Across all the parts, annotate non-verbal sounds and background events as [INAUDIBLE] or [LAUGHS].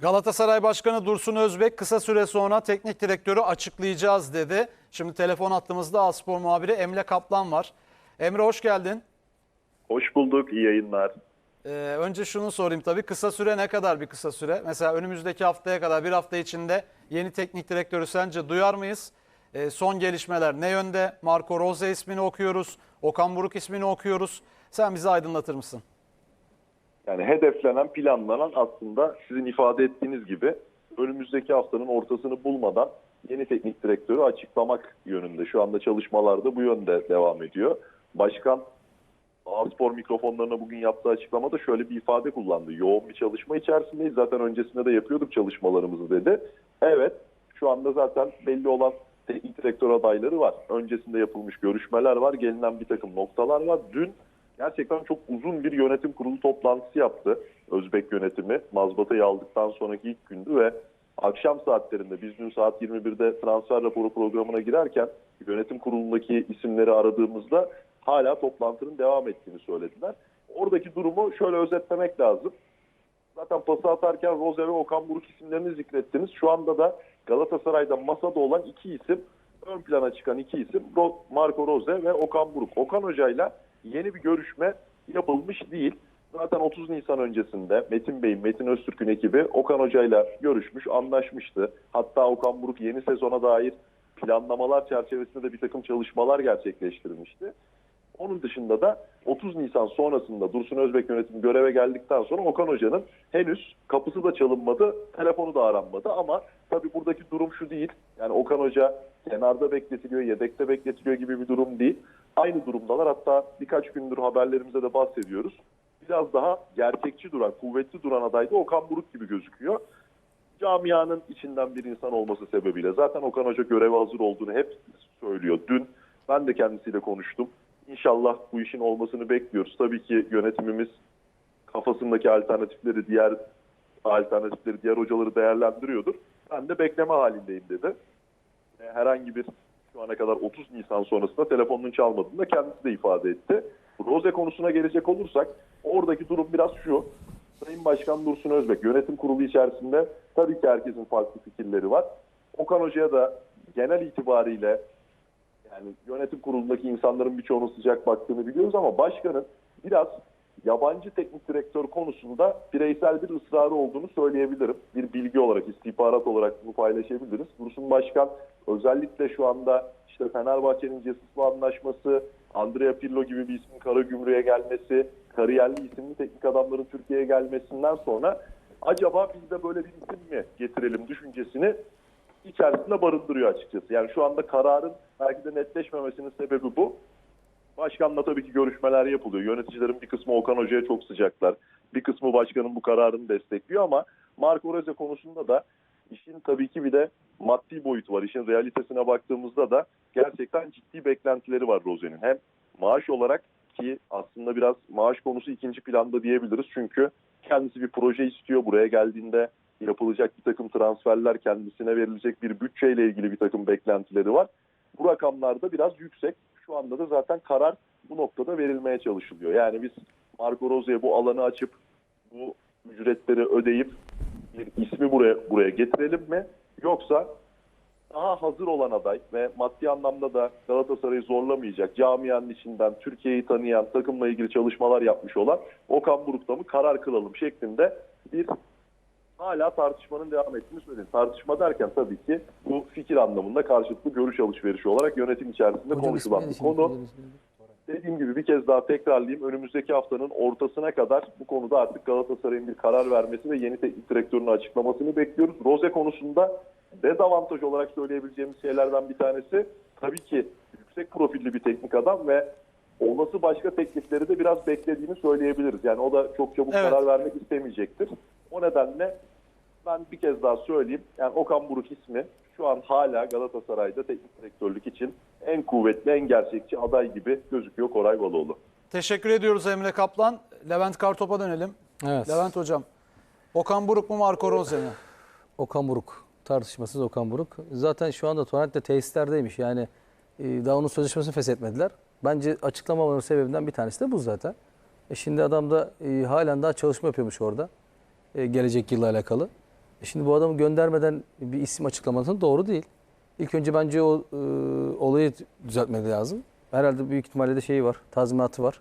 Galatasaray Başkanı Dursun Özbek kısa süre sonra teknik direktörü açıklayacağız dedi. Şimdi telefon attığımızda Aspor muhabiri Emre Kaplan var. Emre hoş geldin. Hoş bulduk, iyi yayınlar. Ee, önce şunu sorayım tabii kısa süre ne kadar bir kısa süre? Mesela önümüzdeki haftaya kadar bir hafta içinde yeni teknik direktörü sence duyar mıyız? Ee, son gelişmeler ne yönde? Marco Rose ismini okuyoruz. Okan Buruk ismini okuyoruz. Sen bizi aydınlatır mısın? Yani hedeflenen, planlanan aslında sizin ifade ettiğiniz gibi önümüzdeki haftanın ortasını bulmadan yeni teknik direktörü açıklamak yönünde. Şu anda çalışmalarda bu yönde devam ediyor. Başkan A-Spor mikrofonlarına bugün yaptığı açıklamada şöyle bir ifade kullandı. Yoğun bir çalışma içerisindeyiz. Zaten öncesinde de yapıyorduk çalışmalarımızı dedi. Evet, şu anda zaten belli olan teknik direktör adayları var. Öncesinde yapılmış görüşmeler var. Gelinen bir takım noktalar var. Dün gerçekten çok uzun bir yönetim kurulu toplantısı yaptı. Özbek yönetimi mazbatayı aldıktan sonraki ilk gündü ve akşam saatlerinde biz dün saat 21'de transfer raporu programına girerken yönetim kurulundaki isimleri aradığımızda hala toplantının devam ettiğini söylediler. Oradaki durumu şöyle özetlemek lazım. Zaten pası atarken Rose ve Okan Buruk isimlerini zikrettiniz. Şu anda da Galatasaray'da masada olan iki isim, ön plana çıkan iki isim Marco Rose ve Okan Buruk. Okan Hoca'yla yeni bir görüşme yapılmış değil. Zaten 30 Nisan öncesinde Metin Bey'in, Metin Öztürk'ün ekibi Okan Hoca'yla görüşmüş, anlaşmıştı. Hatta Okan Buruk yeni sezona dair planlamalar çerçevesinde de bir takım çalışmalar gerçekleştirmişti. Onun dışında da 30 Nisan sonrasında Dursun Özbek yönetimi göreve geldikten sonra Okan Hoca'nın henüz kapısı da çalınmadı, telefonu da aranmadı ama tabii buradaki durum şu değil. Yani Okan Hoca kenarda bekletiliyor, yedekte bekletiliyor gibi bir durum değil. Aynı durumdalar. Hatta birkaç gündür haberlerimizde de bahsediyoruz. Biraz daha gerçekçi duran, kuvvetli duran aday da Okan Buruk gibi gözüküyor. Camianın içinden bir insan olması sebebiyle zaten Okan Hoca göreve hazır olduğunu hep söylüyor. Dün ben de kendisiyle konuştum. İnşallah bu işin olmasını bekliyoruz. Tabii ki yönetimimiz kafasındaki alternatifleri, diğer alternatifleri, diğer hocaları değerlendiriyordur. Ben de bekleme halindeyim dedi. Herhangi bir şu ana kadar 30 Nisan sonrasında telefonunun çalmadığını da kendisi de ifade etti. Rose konusuna gelecek olursak oradaki durum biraz şu. Sayın Başkan Dursun Özbek yönetim kurulu içerisinde tabii ki herkesin farklı fikirleri var. Okan Hoca'ya da genel itibariyle yani yönetim kurulundaki insanların birçoğunun sıcak baktığını biliyoruz ama başkanın biraz yabancı teknik direktör konusunda bireysel bir ısrarı olduğunu söyleyebilirim. Bir bilgi olarak, istihbarat olarak bunu paylaşabiliriz. Dursun Başkan özellikle şu anda işte Fenerbahçe'nin Cesus'la anlaşması, Andrea Pirlo gibi bir ismin Karagümrük'e gelmesi, kariyerli isimli teknik adamların Türkiye'ye gelmesinden sonra acaba biz de böyle bir isim mi getirelim düşüncesini içerisinde barındırıyor açıkçası. Yani şu anda kararın belki de netleşmemesinin sebebi bu. Başkanla tabii ki görüşmeler yapılıyor. Yöneticilerin bir kısmı Okan Hoca'ya çok sıcaklar. Bir kısmı başkanın bu kararını destekliyor ama Marco Rose konusunda da işin tabii ki bir de maddi boyutu var. İşin realitesine baktığımızda da gerçekten ciddi beklentileri var Rose'nin. Hem maaş olarak ki aslında biraz maaş konusu ikinci planda diyebiliriz. Çünkü kendisi bir proje istiyor. Buraya geldiğinde yapılacak bir takım transferler, kendisine verilecek bir bütçeyle ilgili bir takım beklentileri var. Bu rakamlar da biraz yüksek. Şu anda da zaten karar bu noktada verilmeye çalışılıyor. Yani biz Marco Rose'ye bu alanı açıp bu ücretleri ödeyip bir ismi buraya buraya getirelim mi? Yoksa daha hazır olan aday ve maddi anlamda da Galatasaray'ı zorlamayacak camianın içinden Türkiye'yi tanıyan takımla ilgili çalışmalar yapmış olan Okan Buruk'ta mı karar kılalım şeklinde bir hala tartışmanın devam ettiğini söyledim. Tartışma derken tabii ki bu fikir anlamında karşılıklı görüş alışverişi olarak yönetim içerisinde Hocam konuşulan bir konu. Dediğim gibi bir kez daha tekrarlayayım. Önümüzdeki haftanın ortasına kadar bu konuda artık Galatasaray'ın bir karar vermesi ve yeni teknik direktörünün açıklamasını bekliyoruz. Rose konusunda dezavantaj olarak söyleyebileceğimiz şeylerden bir tanesi tabii ki yüksek profilli bir teknik adam ve olası başka teklifleri de biraz beklediğini söyleyebiliriz. Yani o da çok çabuk Evet. karar vermek istemeyecektir. O nedenle ben bir kez daha söyleyeyim. Yani Okan Buruk ismi şu an hala Galatasaray'da teknik direktörlük için en kuvvetli, en gerçekçi aday gibi gözüküyor Koray Baloğlu. Teşekkür ediyoruz Emre Kaplan. Levent Kartop'a dönelim. Evet. Levent Hocam, Okan Buruk mu Marco Rose mi? Okan Buruk. Tartışmasız Okan Buruk. Zaten şu anda da tesislerdeymiş. Yani e, daha onun sözleşmesini feshetmediler. Bence açıklamamaların sebebinden bir tanesi de bu zaten. E şimdi adam da e, halen daha çalışma yapıyormuş orada. E, gelecek yılla alakalı. E Şimdi bu adamı göndermeden bir isim açıklaması doğru değil. İlk önce bence o e, olayı düzeltmek lazım. Herhalde büyük ihtimalle de şeyi var, tazminatı var.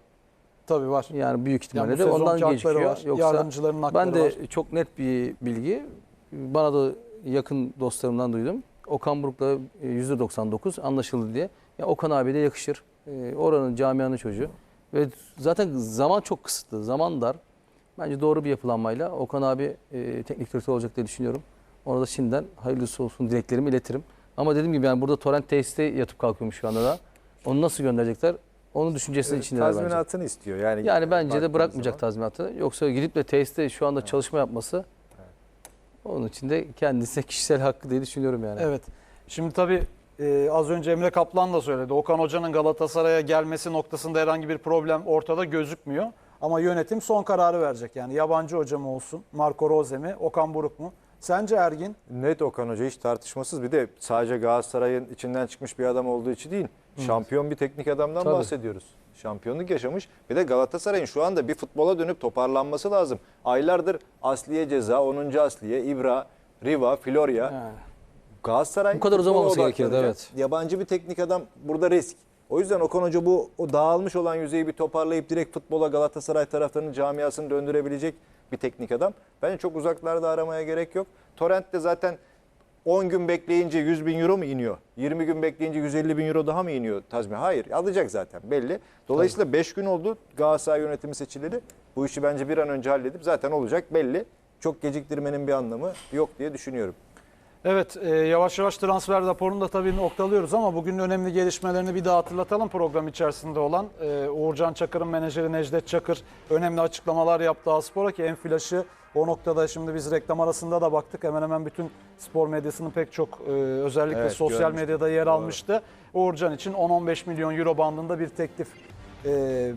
Tabii var. Yani büyük Yani ihtimalle bu de ondan gecikiyor. var. Yoksa Yardımcıların hakları ben de var. çok net bir bilgi, bana da yakın dostlarımdan duydum. Okan Buruk'la e, %99 anlaşıldı diye. Ya Okan abi de yakışır. E, Oranın camianın çocuğu. Ve zaten zaman çok kısıtlı, zaman dar. Bence doğru bir yapılanmayla Okan abi e, teknik direktör olacak diye düşünüyorum. Ona da şimdiden hayırlısı olsun dileklerimi iletirim. Ama dediğim gibi yani burada torrent tesiste yatıp kalkıyormuş şu anda da. Onu nasıl gönderecekler? Onun düşüncesinin içindeler bence. Tazminatını istiyor. Yani, Yani bence de bırakmayacak zaman. tazminatı. Yoksa gidip de tesiste şu anda çalışma yapması onun için de kendisine kişisel hakkı diye düşünüyorum yani. Evet. Şimdi tabii e, az önce Emre Kaplan da söyledi. Okan Hoca'nın Galatasaray'a gelmesi noktasında herhangi bir problem ortada gözükmüyor. Ama yönetim son kararı verecek. Yani yabancı hoca mı olsun, Marco Rose mi, Okan Buruk mu? Sence Ergin? Net Okan Hoca hiç tartışmasız. Bir de sadece Galatasaray'ın içinden çıkmış bir adam olduğu için değil. Şampiyon bir teknik adamdan Tabii. bahsediyoruz. Şampiyonluk yaşamış. Bir de Galatasaray'ın şu anda bir futbola dönüp toparlanması lazım. Aylardır Asliye ceza, 10. Asliye, İbra, Riva, Florya. Yani. Galatasaray Bu kadar uzamaması gerekirdi, evet. Yabancı bir teknik adam burada risk. O yüzden Okan Hoca bu o dağılmış olan yüzeyi bir toparlayıp direkt futbola Galatasaray taraftarının camiasını döndürebilecek bir teknik adam. Bence çok uzaklarda aramaya gerek yok. Torrent de zaten 10 gün bekleyince 100 bin euro mu iniyor? 20 gün bekleyince 150 bin euro daha mı iniyor tazmin? Hayır alacak zaten belli. Dolayısıyla 5 gün oldu Galatasaray yönetimi seçileli. Bu işi bence bir an önce halledip zaten olacak belli. Çok geciktirmenin bir anlamı yok diye düşünüyorum. Evet e, yavaş yavaş transfer raporunu da tabii noktalıyoruz ama bugünün önemli gelişmelerini bir daha hatırlatalım program içerisinde olan. E, Uğurcan Çakır'ın menajeri Necdet Çakır önemli açıklamalar yaptı Aspor'a ki en flaşı o noktada şimdi biz reklam arasında da baktık. Hemen hemen bütün spor medyasının pek çok e, özellikle Evet, sosyal görmüştüm. medyada yer Doğru. almıştı. Uğurcan için 10-15 milyon euro bandında bir teklif e,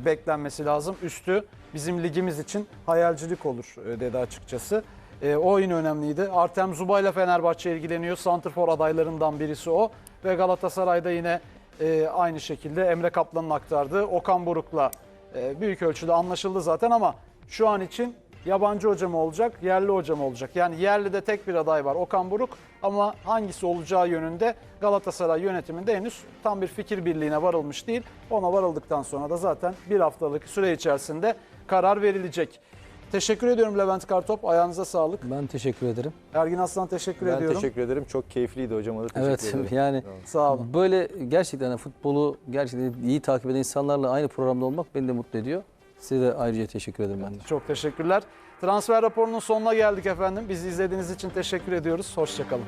beklenmesi lazım. Üstü bizim ligimiz için hayalcilik olur e, dedi açıkçası. E, o oyun önemliydi. Artem Zuba ile Fenerbahçe ilgileniyor. Santrfor adaylarından birisi o. Ve Galatasaray'da yine e, aynı şekilde Emre Kaplan'ın aktardığı Okan Buruk'la e, büyük ölçüde anlaşıldı zaten ama şu an için yabancı hoca mı olacak, yerli hoca mı olacak? Yani yerli de tek bir aday var Okan Buruk ama hangisi olacağı yönünde Galatasaray yönetiminde henüz tam bir fikir birliğine varılmış değil. Ona varıldıktan sonra da zaten bir haftalık süre içerisinde karar verilecek. Teşekkür ediyorum Levent Kartop. Ayağınıza sağlık. Ben teşekkür ederim. Ergin Aslan teşekkür Ben ediyorum. teşekkür ederim. Çok keyifliydi hocama da teşekkür Evet ederim. [LAUGHS] yani Sağ olun. böyle gerçekten hani futbolu gerçekten iyi takip eden insanlarla aynı programda olmak beni de mutlu ediyor. Size de ayrıca teşekkür ederim ben de. Çok teşekkürler. Transfer raporunun sonuna geldik efendim. Bizi izlediğiniz için teşekkür ediyoruz. Hoşçakalın.